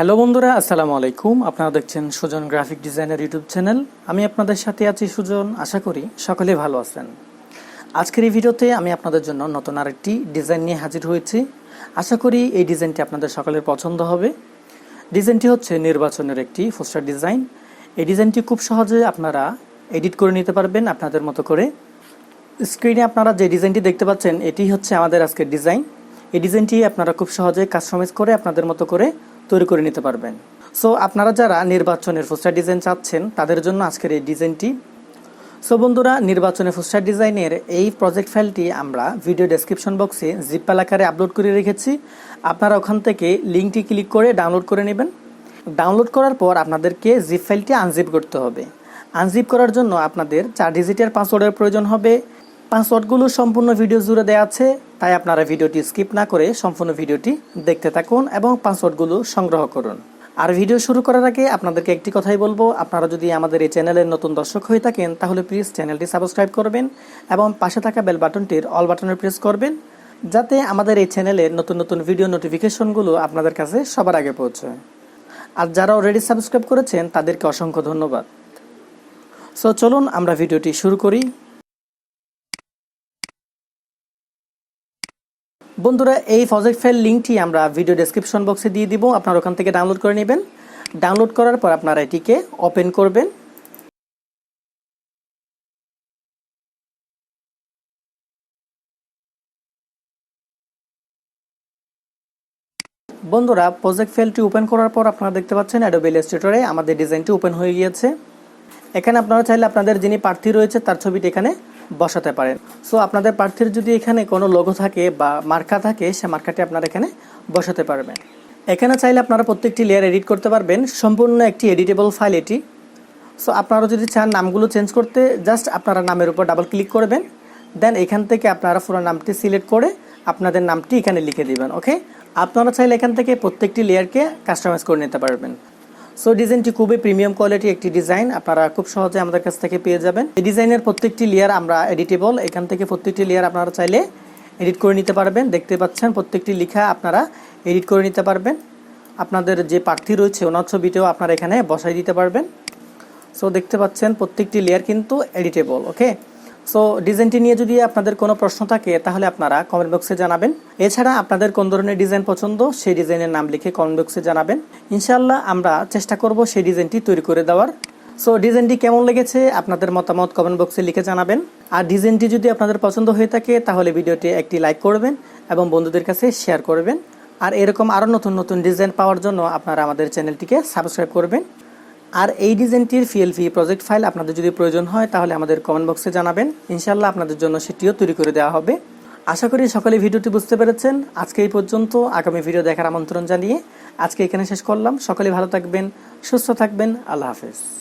Hello বন্ধুরা, আসসালামু আলাইকুম। আপনারা দেখছেন সুজন গ্রাফিক ডিজাইনের ইউটিউব চ্যানেল। আমি আপনাদের সাথে আছি সুজন, আশা করি সকলে ভালো আছেন। আজকের এই ভিডিওতে আমি আপনাদের জন্য নতুন আরেকটি ডিজাইন নিয়ে হাজির হয়েছি। আশা করি এই ডিজাইনটি আপনাদের সকলের পছন্দ হবে। ডিজাইনটি হচ্ছে নির্বাচনের একটি পোস্টার ডিজাইন। এই ডিজাইনটি খুব সহজে আপনারা এডিট করে নিতে পারবেন আপনাদের মতো করে। স্ক্রিনে আপনারা যে ডিজাইনটি দেখতে পাচ্ছেন, এটি হচ্ছে আমাদের আজকের ডিজাইন। এই ডিজাইনটি আপনারা খুব সহজে কাস্টমাইজ করে আপনাদের মতো করে তৈরি করে নিতে পারবেন। সো আপনারা যারা নির্বাচনের পোস্টার ডিজাইন চাচ্ছেন, তাদের জন্য আজকের এই ডিজাইনটি। সো বন্ধুরা, নির্বাচনের পোস্টার ডিজাইনের এই প্রজেক্ট ফাইলটি আমরা ভিডিও ডেসক্রিপশন বক্সে জিপ্পাল আকারে আপলোড করে রেখেছি। আপনারা ওখান থেকে লিঙ্কটি ক্লিক করে ডাউনলোড করে নেবেন। ডাউনলোড করার পর আপনাদেরকে জিপ ফাইলটি আনজিপ করতে হবে। আনজিপ করার জন্য আপনাদের চার ডিজিটের পাসওয়ার্ডের প্রয়োজন হবে। পাসওয়ার্ডগুলো সম্পূর্ণ ভিডিও জুড়ে দেওয়া আছে, তাই আপনারা ভিডিওটি স্কিপ না করে সম্পূর্ণ ভিডিওটি দেখতে থাকুন এবং পাসওয়ার্ডগুলো সংগ্রহ করুন। আর ভিডিও শুরু করার আগে আপনাদেরকে একটি কথাই বলব, আপনারা যদি আমাদের এই চ্যানেলের নতুন দর্শক হয়ে থাকেন, তাহলে প্লিজ চ্যানেলটি সাবস্ক্রাইব করবেন এবং পাশে থাকা বেল বাটনটির অল বাটনে প্রেস করবেন, যাতে আমাদের এই চ্যানেলের নতুন নতুন ভিডিও নোটিফিকেশনগুলো আপনাদের কাছে সবার আগে পৌঁছায়। আর যারা অলরেডি সাবস্ক্রাইব করেছেন, তাদেরকে অসংখ্য ধন্যবাদ। সো চলুন আমরা ভিডিওটি শুরু করি। বন্ধুরা, এই প্রজেক্ট ফাইল লিঙ্কটি আমরা ভিডিও ডেসক্রিপশন বক্সে দিয়ে দিব, আপনারা ওখান থেকে ডাউনলোড করে নেবেন। ডাউনলোড করার পর আপনারা এটিকে ওপেন করবেন। বন্ধুরা প্রজেক্ট ফাইলটি ওপেন করার পর আপনারা দেখতে পাচ্ছেন অ্যাডোবে ইলাস্ট্রেটরে আমাদের ডিজাইনটি ওপেন হয়ে গিয়েছে। এখানে আপনারা চাইলে আপনাদের যিনি প্রার্থী রয়েছে, তার ছবিটি এখানে বসাতে পারেন। সো আপনাদের প্রার্থীর যদি এখানে কোনো লোগো থাকে বা মার্কা থাকে, সে মার্কাটি আপনারা এখানে বসাতে পারবেন। এখানে চাইলে আপনারা প্রত্যেকটি লেয়ার এডিট করতে পারবেন। সম্পূর্ণ একটি এডিটেবল ফাইল এটি। সো আপনারা যদি চান নামগুলো চেঞ্জ করতে জাস্ট আপনারা নামের উপর ডাবল ক্লিক করবেন। দেন এখান থেকে আপনারা পুরো নামটি সিলেক্ট করে আপনাদের নামটি এখানে লিখে দিবেন ওকে আপনারা চাইলে এখান থেকে প্রত্যেকটি লেয়ারকে কাস্টমাইজ করে নিতে পারবেন। সো ডিজাইনটি খুবই প্রিমিয়াম কোয়ালিটি একটি ডিজাইন আপনারা খুব সহজে আমাদের কাছ থেকে পেয়ে যাবেন। এই ডিজাইনের প্রত্যেকটি লেয়ার আমরা এডিটেবল এখান থেকে প্রত্যেকটি লেয়ার আপনারা চাইলে এডিট করে নিতে পারবেন। দেখতে পাচ্ছেন প্রত্যেকটি লেখা আপনারা এডিট করে নিতে পারবেন। আপনাদের যে প্রার্থী রয়েছে, ওনার ছবিটাও আপনারা এখানে বসাই দিতে পারবেন। সো দেখতে পাচ্ছেন প্রত্যেকটি লেয়ার কিন্তু এডিটেবল ওকে সো ডিজাইনটি নিয়ে যদি আপনাদের কোনো প্রশ্ন থাকে, তাহলে আপনারা কমেন্ট বক্সে জানাবেন। এছাড়া আপনাদের কোন ধরনের ডিজাইন পছন্দ, সেই ডিজাইনের নাম লিখে কমেন্ট বক্সে জানাবেন। ইনশাল্লাহ আমরা চেষ্টা করব সেই ডিজাইনটি তৈরি করে দেওয়ার। সো ডিজাইনটি কেমন লেগেছে, আপনাদের মতামত কমেন্ট বক্সে লিখে জানাবেন। আর ডিজাইনটি যদি আপনাদের পছন্দ হয়ে থাকে, তাহলে ভিডিওটি একটি লাইক করবেন এবং বন্ধুদের কাছে শেয়ার করবেন। আর এরকম আরও নতুন নতুন ডিজাইন পাওয়ার জন্য আপনারা আমাদের চ্যানেলটিকে সাবস্ক্রাইব করবেন। আর এই ডিজাইনটির পিএলপি প্রজেক্ট ফাইল আপনাদের যদি প্রয়োজন হয়, তাহলে আমাদের কমেন্ট বক্সে জানাবেন। ইনশাল্লাহ আপনাদের জন্য সেটিও তৈরি করে দেওয়া হবে। আশা করি সকলে ভিডিওটি বুঝতে পেরেছেন। আজকে এই পর্যন্ত আগামী ভিডিও দেখার আমন্ত্রণ জানিয়ে আজকে এখানে শেষ করলাম। সকলে ভালো থাকবেন, সুস্থ থাকবেন। আল্লাহ হাফেজ।